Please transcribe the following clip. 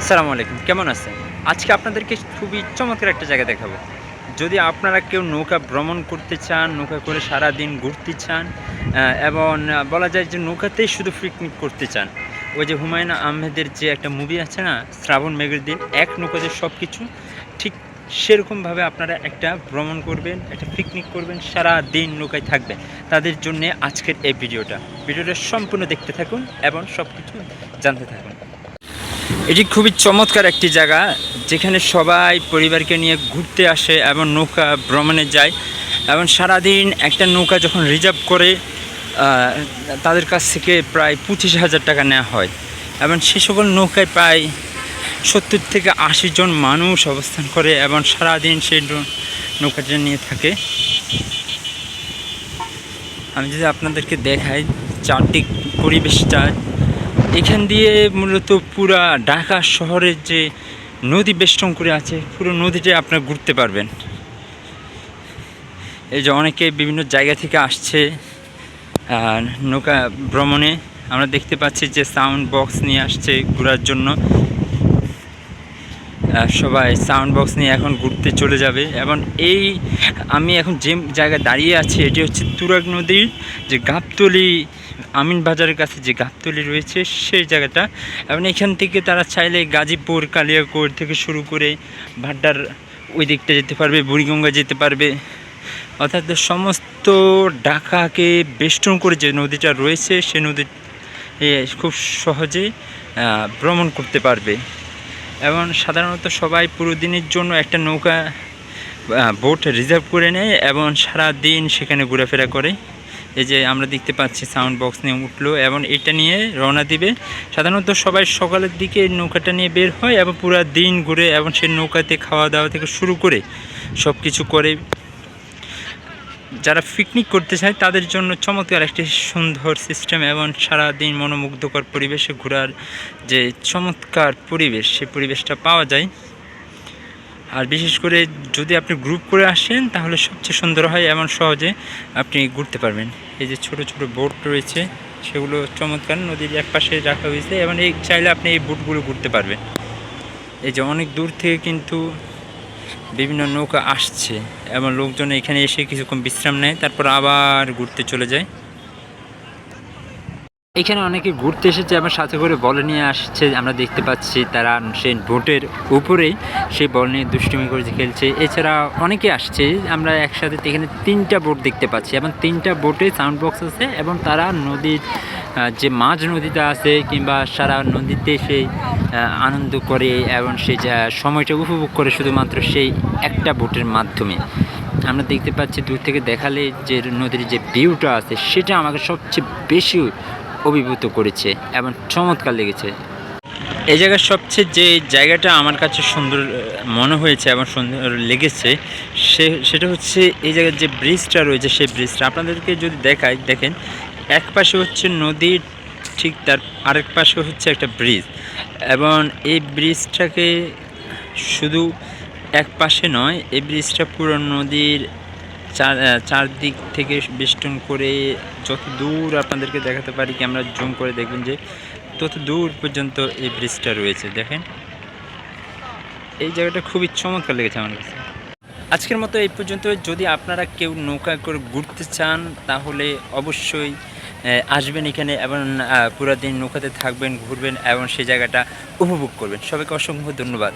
আসসালামু আলাইকুম, কেমন আছেন? আজকে আপনাদেরকে খুবই চমৎকার একটা জায়গা দেখাবো। যদি আপনারা কেউ নৌকা ভ্রমণ করতে চান, নৌকা করে সারা দিন ঘুরতে চান এবং বলা যায় যে নৌকাতেই শুধু পিকনিক করতে চান, ওই যে হুমায়ুন আহমেদের যে একটা মুভি আছে না, শ্রাবণ মেঘের দিন, এক নৌকাতে সব কিছু ঠিক সেরকমভাবে আপনারা একটা ভ্রমণ করবেন, একটা পিকনিক করবেন সারা দিন নৌকায় থাকবেন। তাদের জন্য আজকের এই ভিডিওটা। ভিডিওটা সম্পূর্ণ দেখতে থাকুন এবং সব কিছু জানতে থাকুন। এটি খুবই চমৎকার একটি জায়গা যেখানে সবাই পরিবারকে নিয়ে ঘুরতে আসে এবং নৌকা ভ্রমণে যায় এবং সারাদিন একটা নৌকা যখন রিজার্ভ করে তাদের কাছ থেকে প্রায় পঁচিশ হাজার টাকা নেওয়া হয়। এবং সে সকল নৌকায় প্রায় সত্তর থেকে আশি জন মানুষ অবস্থান করে এবং সারাদিন সেই নৌকাটা নিয়ে থাকে। আমি যদি আপনাদেরকে দেখাই চারদিক পরিবেশটা এখান দিয়ে মূলত পুরা ঢাকা শহরের যে নদী বেষ্টন করে আছে, পুরো নদীটা আপনারা ঘুরতে পারবেন। এই যে অনেকে বিভিন্ন জায়গা থেকে আসছে নৌকা ভ্রমণে। আমরা দেখতে পাচ্ছি যে সাউন্ড বক্স নিয়ে আসছে ঘোরার জন্য। সবাই সাউন্ড বক্স নিয়ে এখন ঘুরতে চলে যাবে। এবং এই আমি এখন যে জায়গায় দাঁড়িয়ে আছি, এটি হচ্ছে তুরাগ নদীর যে গাবতলি, আমিন বাজারের কাছে যে গাবতলি রয়েছে, সেই জায়গাটা। এবং এখান থেকে তারা চাইলে গাজীপুর কালিয়াকোট থেকে শুরু করে ভাড্ডার ওই দিকটা যেতে পারবে, বুড়িগঙ্গা যেতে পারবে। অর্থাৎ সমস্ত ঢাকাকে বেষ্টন করে যে নদীটা রয়েছে, সে নদী খুব সহজে ভ্রমণ করতে পারবে। এবং সাধারণত সবাই পুরো দিনের জন্য একটা নৌকা বোট রিজার্ভ করে নেয় এবং সারা দিন সেখানে ঘোরাফেরা করে। এই যে আমরা দেখতে পাচ্ছি সাউন্ড বক্স নিয়ে উঠল এবং এটা নিয়ে রওনা দিবে। সাধারণত সবাই সকালের দিকে নৌকাটা নিয়ে বের হয় এবং পুরো দিন ঘুরে এবং সেই নৌকাতে খাওয়া দাওয়া থেকে শুরু করে সব কিছু করে যারা পিকনিক করতে চায়, তাদের জন্য চমৎকার একটি সুন্দর সিস্টেম এবং সারা দিন মনোমুগ্ধকর পরিবেশে ঘোরার যে চমৎকার পরিবেশ সেই পরিবেশটা পাওয়া যায়। আর বিশেষ করে যদি আপনি গ্রুপ করে আসেন, তাহলে সবচেয়ে সুন্দর হয় এমন সহজে আপনি ঘুরতে পারবেন। এই যে ছোট ছোট বোট রয়েছে, সেগুলো চমৎকার নদীর এক পাশে রাখা হয়েছে এবং এই চাইলে আপনি এই বোটগুলো ঘুরতে পারবেন। এই যে অনেক দূর থেকে কিন্তু বিভিন্ন নৌকা আসছে এবং লোকজন এখানে এসে কিছুক্ষণ বিশ্রাম নেয়, তারপর আবার ঘুরতে চলে যায়। এখানে অনেকে ঘুরতে এসেছে এবং সাথে করে বল নিয়ে আসছে, আমরা দেখতে পাচ্ছি তারা সেই বোটের উপরেই সেই বল নিয়ে দুষ্টুমি করে খেলছে। এছাড়া অনেকে আসছে, আমরা একসাথে এখানে তিনটা বোট দেখতে পাচ্ছি এবং তিনটা বোটে সাউন্ড বক্স আছে এবং তারা নদীর যে মাঝ নদীটা আছে কিংবা সারা নদীতে সেই আনন্দ করে এবং সেই যা সময়টা উপভোগ করে শুধুমাত্র সেই একটা বোটের মাধ্যমে। আমরা দেখতে পাচ্ছি দূর থেকে দেখালে যে নদীর যে ভিউটা আছে, সেটা আমাকে সবচেয়ে বেশি অভিভূত করেছে, এবং চমৎকার লেগেছে। এই জায়গার সবচেয়ে যে জায়গাটা আমার কাছে সুন্দর মনে হয়েছে এবং সুন্দর লেগেছে, সে, সেটা হচ্ছে এই জায়গার যে ব্রিজটা রয়েছে, সেই ব্রিজটা। আপনাদেরকে যদি দেখাই, দেখেন, এক পাশে হচ্ছে নদীর ঠিক তার আরেক পাশে হচ্ছে একটা ব্রিজ। এবং এই ব্রিজটাকে শুধু এক পাশে নয়, এই ব্রিজটা পুরো নদীর চার চারদিক থেকে বেষ্টন করে যত দূর আপনাদেরকে দেখাতে পারি কি আমরা জুম করে দেখবেন যে তত দূর পর্যন্ত এই ব্রিজটা রয়েছে, দেখেন। এই জায়গাটা খুবই চমৎকার লেগেছে আমার কাছে। আজকের মতো এই পর্যন্ত। যদি আপনারা কেউ নৌকা করে ঘুরতে চান, তাহলে অবশ্যই আসবেন এখানে এবং পুরো দিন নৌকাতে থাকবেন, ঘুরবেন এবং সেই জায়গাটা উপভোগ করবেন। সবাইকে অসংখ্য ধন্যবাদ।